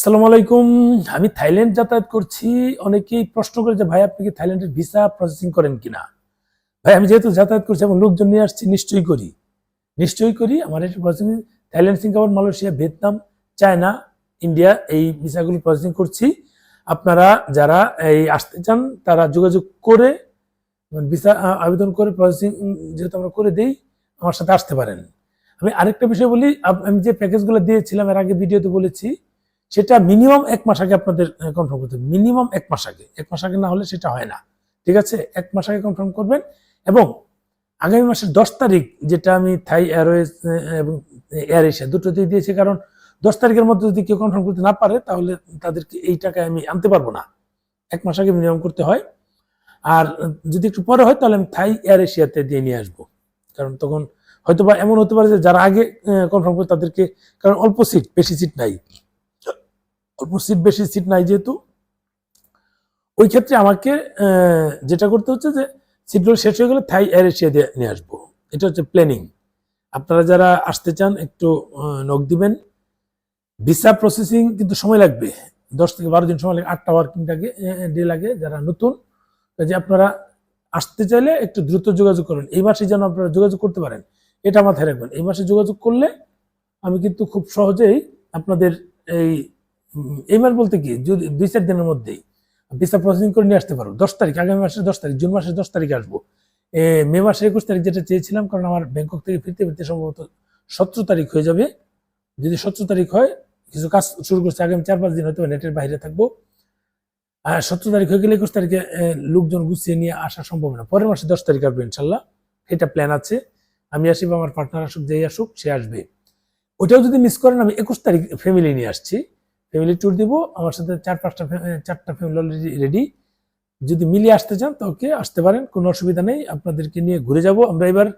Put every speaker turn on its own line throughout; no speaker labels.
সালাম আলাইকুম। আমি থাইল্যান্ড যাতায়াত করছি। অনেকেই প্রশ্ন করে যে, ভাই, আপনি কি থাইল্যান্ডের ভিসা প্রসেসিং করেন কিনা ভাই, আমি যেহেতু যাতায়াত করছি এবং লোকজন নিয়ে আসছি, নিশ্চয়ই করি। নিশ্চয়ই করি। আমার এটা processing Thailand, Singapore, Malaysia, Vietnam, China, India এই ভিসাগুলো প্রসেসিং করছি। আপনারা যারা এই আসতে চান, তারা যোগাযোগ করে ভিসা আবেদন করে প্রসেসিং যেহেতু আমরা করে দেই, আমার সাথে আসতে পারেন। আমি আরেকটা বিষয় বলি আমি যে প্যাকেজগুলো দিয়েছিলাম, এর আগে ভিডিওতে বলেছি সেটা মিনিমাম এক মাস আগে আপনাদের কনফার্ম করতে মিনিমাম এক মাস আগে। এক মাস আগে না হলে সেটা হয় না। ঠিক আছে? এক মাস আগে কনফার্ম করবেন এবং আগামী মাসের দশ তারিখ যেটা আমি থাই এয়ারওয়েজ এবং এয়ার এশিয়া দুটোতেই দিয়েছি, কারণ দশ তারিখের মধ্যে যদি কেউ কনফার্ম করতে না পারে, তাহলে তাদেরকে এই টাকায় আমি আনতে পারব না। এক মাস আগে মিনিমাম করতে হয়। আর যদি একটু পরে হয়, তাহলে আমি থাই এয়ার এশিয়াতে দিয়ে নিয়ে আসব। কারণ তখন হয়তো বা এমন হতে পারে যে যারা আগে কনফার্ম করে তাদেরকে, কারণ অল্প সিট বেশি সিট নাই। অল্প সিট বেশি সিট নাই যেহেতু, ওই ক্ষেত্রে আমাকে যেটা করতে হচ্ছে যে সিটগুলো শেষ হয়ে গেলে থাই এয়ার এশিয়া দিয়ে নিয়ে আসব। এটা হচ্ছে প্ল্যানিং আপনারা যারা আসতে চান, একটু নক দিবেন। ভিসা প্রসেসিং কিন্তু সময় লাগবে। দশ থেকে বারো দিন সময় লাগে, আটটা ওয়ার্কিং লাগে ডে লাগে যারা নতুন। কাজে আপনারা আসতে চাইলে একটু দ্রুত যোগাযোগ করুন। এই মাসে যেন আপনারা যোগাযোগ করতে পারেন, এটা মাথায় রাখবেন। এই মাসে যোগাযোগ করলে আমি কিন্তু খুব সহজেই আপনাদের এই এই বলতে কি, যদি দুই চার দিনের মধ্যেই ভিসা প্রসেসিং করে নিয়ে আসতে পারব দশ তারিখ, আগামী মাসের দশ তারিখ, জুন মাসের দশ তারিখে আসব। মে মাসের একুশ তারিখ যেটা চেয়েছিলাম, কারণ আমার ব্যাংকক থেকে ফিরতে ফিরতে সম্ভবত সতেরো তারিখ হয়ে যাবে। যদি সতেরো তারিখ হয়, কিছু কাজ শুরু করছে, আগামী চার পাঁচ দিন হয়তো নেটের বাইরে থাকব। আর সতেরো তারিখ হয়ে গেলে একুশ তারিখে লোকজন গুছিয়ে নিয়ে আসা সম্ভব না। পরের মাসে দশ তারিখ আসবে ইনশাল্লাহ এটা প্ল্যান আছে। আমি আসি বা আমার পার্টনার আসুক, যেই আসুক, সে আসবে। ওটাও যদি মিস করেন, আমি একুশ তারিখ ফ্যামিলি নিয়ে আসছি। ফ্যামিলি ট্যুর দিব, আমার সাথে চার পাঁচটা চারটা ফ্যামিলি অলরেডি রেডি যদি মিলিয়ে আসতে চান ওকে আসতে পারেন, কোনো অসুবিধা নেই, আপনাদেরকে নিয়ে ঘুরে যাব। আমরা এবার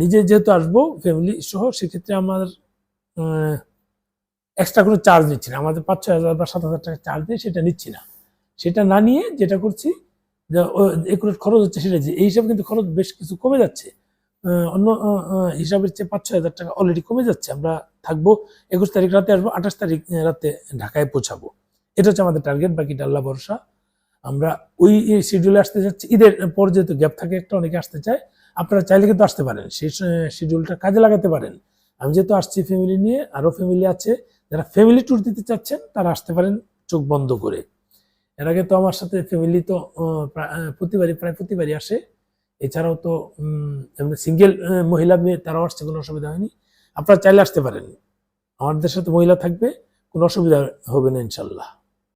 নিজে যেহেতু আসব ফ্যামিলি সহ, সেক্ষেত্রে আমার এক্সট্রা কোনো চার্জ নিচ্ছি না। আমাদের পাঁচ, ছয় হাজার বা সাত হাজার টাকা চার্জ দিয়ে সেটা নিচ্ছি না। সেটা না নিয়ে যেটা করছি, যে একুরেট খরচ হচ্ছে সেটা যে, এই হিসাবে কিন্তু খরচ বেশ কিছু কমে যাচ্ছে। অন্য হিসাবের চেয়ে পাঁচ, ছয় হাজার টাকা অলরেডি কমে যাচ্ছে। আমরা থাকব একুশ তারিখ রাতে আসব, আঠাশ তারিখ রাতে ঢাকায় পৌঁছাবো। এটা হচ্ছে আমাদের টার্গেট বাকিটা আল্লাহ ভরসা। আমরা ওই শিডিউলে আসতে যাচ্ছি। ঈদের পর যেহেতু গ্যাপ থাকে, একটা অনেকে আসতে চায়। আপনারা চাইলে কিন্তু আসতে পারেন। সেই শিডিউলটা কাজে লাগাতে পারেন। আমি যেহেতু আসছি ফ্যামিলি নিয়ে আরও ফ্যামিলি আছে, যারা ফ্যামিলি ট্যুর দিতে চাচ্ছেন, তারা আসতে পারেন চোখ বন্ধ করে। এর আগে তো আমার সাথে ফ্যামিলি তো প্রতিবারই, প্রায় প্রতিবারই আসে। এছাড়াও তো সিঙ্গেল মহিলা মেয়ে, তারাও আসছে, কোনো অসুবিধা হয়নি। আপনারা চাইলে আসতে পারেন। আমাদের সাথে মহিলা থাকবে, কোনো অসুবিধা হবে না, ইনশাল্লাহ।